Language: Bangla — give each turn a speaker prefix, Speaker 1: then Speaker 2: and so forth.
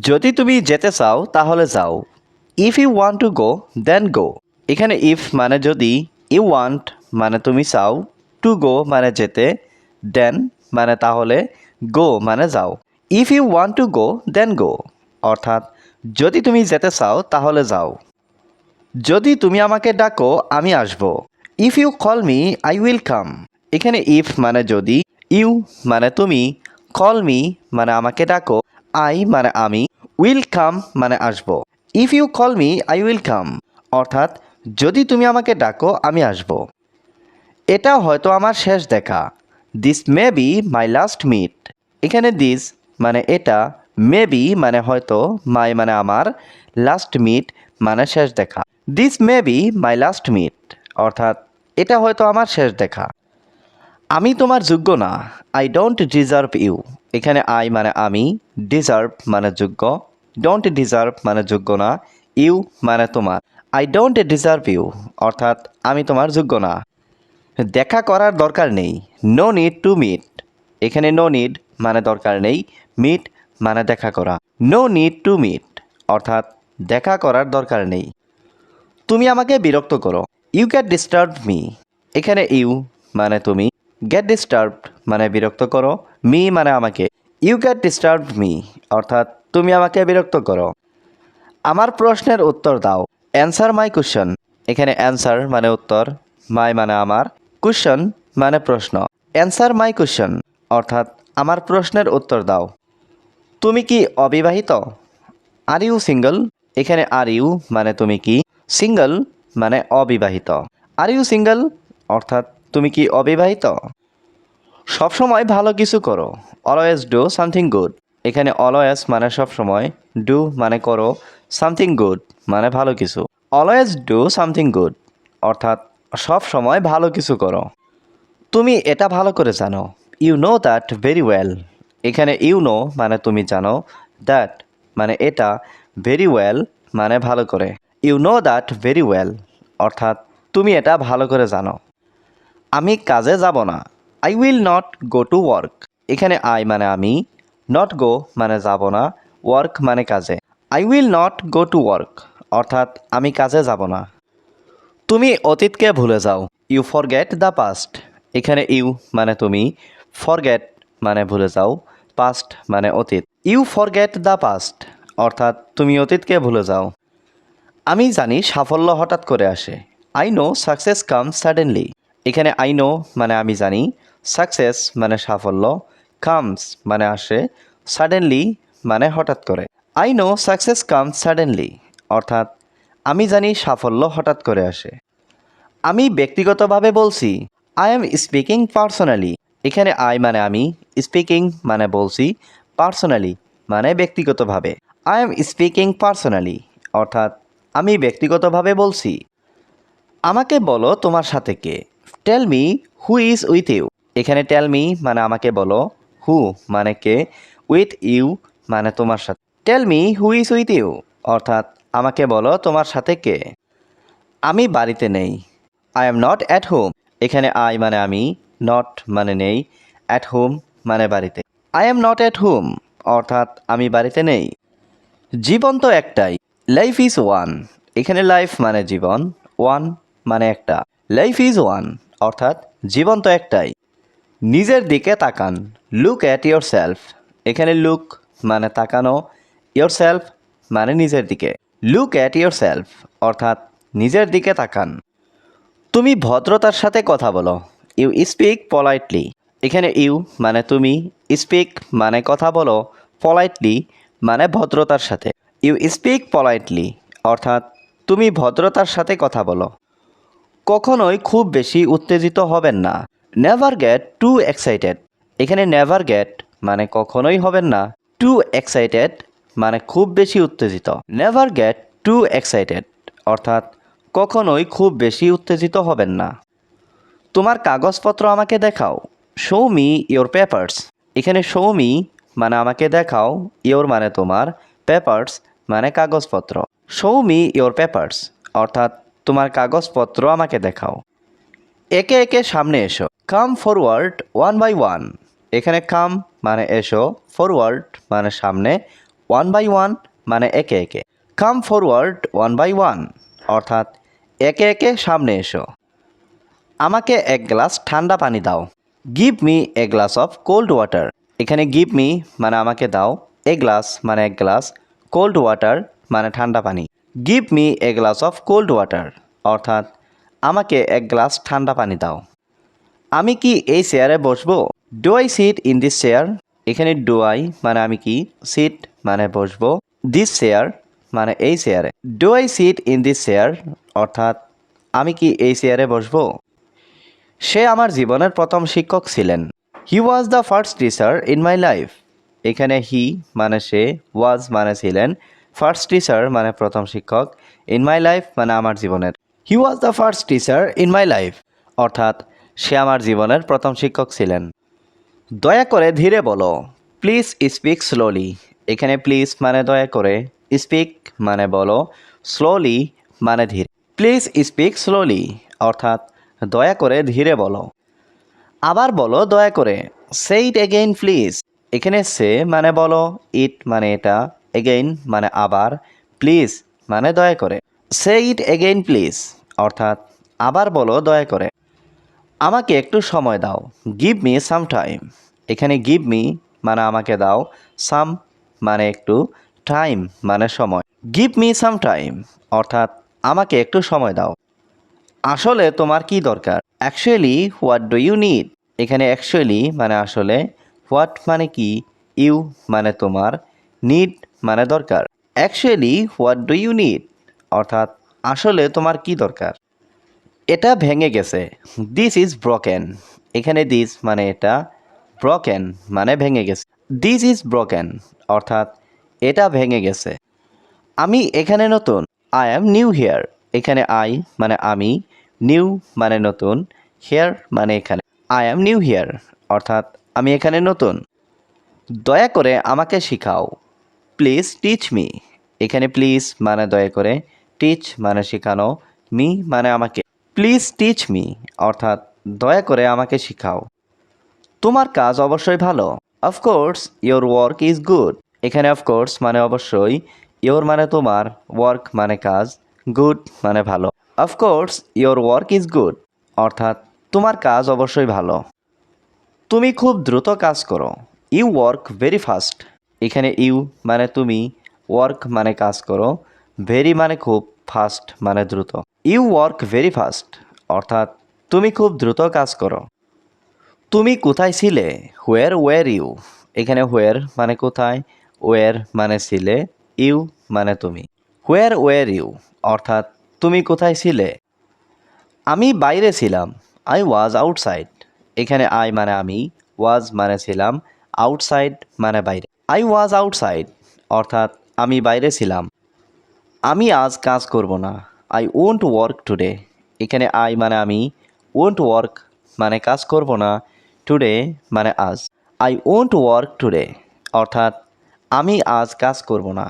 Speaker 1: যদি তুমি যেতে চাও, তাহলে যাও। If you want to go then go এখানে ইফ মানে যদি ইউ ওয়ান্ট মানে তুমি চাও টু গো মানে যেতে দেন মানে তাহলে গো মানে যাও। If you want to go then go অর্থাৎ যদি তুমি যেতে চাও, তাহলে যাও। যদি তুমি আমাকে ডাকো, আমি আসব। If you call me I will come এখানে ইফ মানে যদি ইউ মানে তুমি কল মি মানে আমাকে ডাকো। আই মানে আমি উইল কাম মানে আসব। If you call me I will come অর্থাৎ, যদি তুমি আমাকে ডাকো, আমি আসব। এটা হয়তো আমার শেষ দেখা। This may be my last meet এখানে দিস মানে এটা মে বি মানে হয়তো মাই মানে আমার লাস্ট মিট মানে শেষ দেখা। This may be my last meet অর্থাৎ, এটা হয়তো আমার শেষ দেখা। আমি তোমার যোগ্য না। আই ডোন্ট ডিজার্ভ ইউ এখানে আই মানে আমি ডিজার্ভ মানে যোগ্য ডোন্ট ডিজার্ভ মানে যোগ্য না ইউ মানে তোমার। আই ডোন্ট ডিজার্ভ ইউ অর্থাৎ আমি তোমার যোগ্য না। দেখা করার দরকার নেই নো নিড টু মিট এখানে নো নিড মানে দরকার নেই মিট মানে দেখা করা। নো নিড টু মিট অর্থাৎ দেখা করার দরকার নেই। তুমি আমাকে বিরক্ত করো। ইউ গেট ডিস্টার্ব মি এখানে ইউ মানে তুমি গেট ডিস্টার্ব মানে বিরক্ত করো। মি মানে আমাকে। ইউ গেট ডিস্টার্ব মি অর্থাৎ তুমি আমাকে বিরক্ত করো। আমার প্রশ্নের উত্তর দাও। অ্যান্সার মাই কোশ্চেন এখানে অ্যান্সার মানে উত্তর মাই মানে আমার। কোশ্চেন মানে প্রশ্ন। অ্যান্সার মাই কোশ্চেন অর্থাৎ আমার প্রশ্নের উত্তর দাও। তুমি কি অবিবাহিত? আর ইউ সিঙ্গল এখানে আর ইউ মানে তুমি কি? সিঙ্গল মানে অবিবাহিত। আর ইউ সিঙ্গল অর্থাৎ তুমি কি অবিবাহিত? সবসময় ভালো কিছু করো। অলওয়েজ ডু সামথিং গুড এখানে অলওয়েজ মানে সবসময় ডু মানে করো সামথিং গুড মানে ভালো কিছু। অলওয়েজ ডু সামথিং গুড অর্থাৎ সব সময় ভালো কিছু করো। তুমি এটা ভালো করে জানো। You know that very well এখানে ইউ নো মানে তুমি জানো দ্যাট মানে এটা ভেরি ওয়েল মানে ভালো করে। You know that very well অর্থাৎ তুমি এটা ভালো করে জানো। আমি কাজে যাব না। I will not go to work এখানে আই মানে আমি নট গো মানে যাব না ওয়ার্ক মানে কাজে। I will not go to work অর্থাৎ আমি কাজে যাব না। তুমি অতীতকে ভুলে যাও। ইউ ফরগেট দ্য পাস্ট এখানে ইউ মানে তুমি ফরগেট মানে ভুলে যাও। পাস্ট মানে অতীত। ইউ ফরগেট দ্য পাস্ট অর্থাৎ তুমি অতীতকে ভুলে যাও। আমি জানি সাফল্য হঠাৎ করে আসে। I know success come suddenly এখানে আই নো মানে আমি জানি সাকসেস মানে সাফল্য কামস মানে আসে সাডেনলি মানে হঠাৎ করে। I know success come suddenly অর্থাৎ আমি জানি সাফল্য হঠাৎ করে আসে। আমি ব্যক্তিগতভাবে বলছি আই এম স্পিকিং পার্সোনালি এখানে আই মানে আমি স্পিকিং মানে বলছি পার্সোনালি মানে ব্যক্তিগতভাবে। আই এম স্পিকিং পার্সোনালি অর্থাৎ আমি ব্যক্তিগতভাবে বলছি। আমাকে বলো তোমার সাথে কে। Tell me who is with you এখানে টেল মি মানে আমাকে বলো হু মানে কে উইথ ইউ মানে তোমার সাথে। Tell me who is with you অর্থাৎ আমাকে বলো তোমার সাথে কে। আমি বাড়িতে নেই I am not at home এখানে আই মানে আমি নট মানে নেই অ্যাট হোম মানে বাড়িতে। I am not at home অর্থাৎ আমি বাড়িতে নেই। জীবন তো একটাই লাইফ ইজ ওয়ান এখানে লাইফ মানে জীবন ওয়ান মানে একটা। লাইফ ইজ ওয়ান অর্থাৎ জীবন তো একটাই। নিজের দিকে তাকান। লুক অ্যাট ইয়োর সেলফ এখানে লুক মানে তাকানো। ইয়োর সেলফ মানে নিজের দিকে। লুক অ্যাট ইয়োর সেলফ অর্থাৎ নিজের দিকে তাকান। তুমি ভদ্রতার সাথে কথা বলো। ইউ স্পিক পলাইটলি এখানে ইউ মানে তুমি। স্পিক মানে কথা বলো। পলাইটলি মানে ভদ্রতার সাথে। ইউ স্পিক পলাইটলি অর্থাৎ তুমি ভদ্রতার সাথে কথা বলো। কখনোই খুব বেশি উত্তেজিত হবেন না। নেভার গেট টু এক্সাইটেড এখানে নেভার গেট মানে কখনোই হবেন না। টু এক্সাইটেড মানে খুব বেশি উত্তেজিত। নেভার গেট টু এক্সাইটেড অর্থাৎ কখনোই খুব বেশি উত্তেজিত হবেন না। তোমার কাগজপত্র আমাকে দেখাও। শো মি ইয়োর পেপার্স এখানে শো মি মানে আমাকে দেখাও। ইয়োর মানে তোমার। পেপার্স মানে কাগজপত্র। শো মি ইয়োর পেপার্স অর্থাৎ তোমার কাগজপত্র আমাকে দেখাও। একে একে সামনে এসো। Come forward one by one এখানে কাম মানে এসো ফরওয়ার্ড মানে সামনে ওয়ান বাই ওয়ান মানে একে একে। Come forward one by one অর্থাৎ একে একে সামনে এসো। আমাকে এক গ্লাস ঠান্ডা পানি দাও। Give me a glass of cold water এখানে গিভ মি মানে আমাকে দাও। এ গ্লাস মানে এক গ্লাস কোল্ড ওয়াটার মানে ঠান্ডা পানি। Give me a glass of cold water অর্থাৎ আমাকে এক গ্লাস ঠান্ডা পানি দাও। আমি কি এই চেয়ারে বসবো? Do I sit in this chair এখানে ডু আই মানে আমি কি সিট মানে বসবো। দিস চেয়ার মানে এই চেয়ারে do I sit in this chair অর্থাৎ আমি কি এই চেয়ারে বসবো? সে আমার জীবনের প্রথম শিক্ষক ছিলেন। He was the first teacher in my life এখানে হি মানে সে ওয়াজ মানে ছিলেন। ফার্স্ট টিচার মানে প্রথম শিক্ষক ইন মাই লাইফ মানে আমার জীবনের। He was the first teacher in my life অর্থাৎ সে আমার জীবনের প্রথম শিক্ষক ছিলেন। দয়া করে ধীরে বলো প্লিজ স্পিক স্লোলি এখানে প্লিজ মানে দয়া করে স্পিক মানে বলো স্লোলি মানে ধীরে। প্লিজ স্পিক স্লোলি অর্থাৎ দয়া করে ধীরে বলো। আবার বলো দয়া করে সে ইট এগেইন প্লিজ এখানে সে মানে বলো ইট মানে এটা। এগেইন মানে আবার প্লিজ মানে দয়া করে। সে ইট এগেইন প্লিজ অর্থাৎ আবার বলো, দয়া করে। আমাকে একটু সময় দাও গিভ মি সাম টাইম এখানে গিভ মি মানে আমাকে দাও সাম মানে একটু টাইম মানে সময়। গিভ মি সাম টাইম অর্থাৎ আমাকে একটু সময় দাও। আসলে তোমার কি দরকার? Actually what do you need এখানে অ্যাকচুয়ালি মানে আসলে হোয়াট মানে কি? ইউ মানে তোমার নিড মানে দরকার। Actually what do you need অর্থাৎ, আসলে তোমার কি দরকার? এটা ভেঙে গেছে। দিস ইজ ব্রকেন এখানে দিস মানে এটা ব্রকেন মানে ভেঙে গেছে। দিস ইজ ব্রকেন অর্থাৎ, এটা ভেঙে গেছে। আমি এখানে নতুন। আই অ্যাম নিউ হেয়ার এখানে আই মানে আমি নিউ মানে নতুন। হেয়ার মানে এখানে। আই অ্যাম নিউ হেয়ার অর্থাৎ, আমি এখানে নতুন। দয়া করে আমাকে শেখাও। প্লিজ টিচ মি এখানে প্লিজ মানে দয়া করে টিচ মানে শেখানো মি মানে আমাকে। প্লিজ টিচ মি অর্থাৎ দয়া করে আমাকে শেখাও। তোমার কাজ অবশ্যই ভালো। Of course your work is good এখানে অফকোর্স মানে অবশ্যই ইয়োর মানে তোমার ওয়ার্ক মানে কাজ গুড মানে ভালো। Of course your work is good অর্থাৎ তোমার কাজ অবশ্যই ভালো। তুমি খুব দ্রুত কাজ করো। ইউ ওয়ার্ক ভেরি ফাস্ট এখানে ইউ মানে তুমি ওয়ার্ক মানে কাজ করো ভেরি মানে খুব ফাস্ট মানে দ্রুত। ইউ ওয়ার্ক ভেরি ফাস্ট অর্থাৎ তুমি খুব দ্রুত কাজ করো। তুমি কোথায় ছিলে? হোয়ার ওয়ার ইউ এখানে হোয়ার মানে কোথায় ওয়ার মানে ছিলে, ইউ মানে তুমি। হোয়ার ওয়ার ইউ অর্থাৎ তুমি কোথায় ছিলে? আমি বাইরে ছিলাম আই ওয়াজ আউটসাইড এখানে আই মানে আমি ওয়াজ মানে ছিলাম আউটসাইড মানে বাইরে। আই ওয়াজ আউটসাইড অর্থাৎ আমি বাইরে ছিলাম। আমি আজ কাজ করব না। আই ওন্ট ওয়ার্ক টুডে এখানে আই মানে আমি ওন্ট ওয়ার্ক মানে কাজ করব না। টুডে মানে আজ। আই ওন্ট ওয়ার্ক টুডে অর্থাৎ আমি আজ কাজ করব না।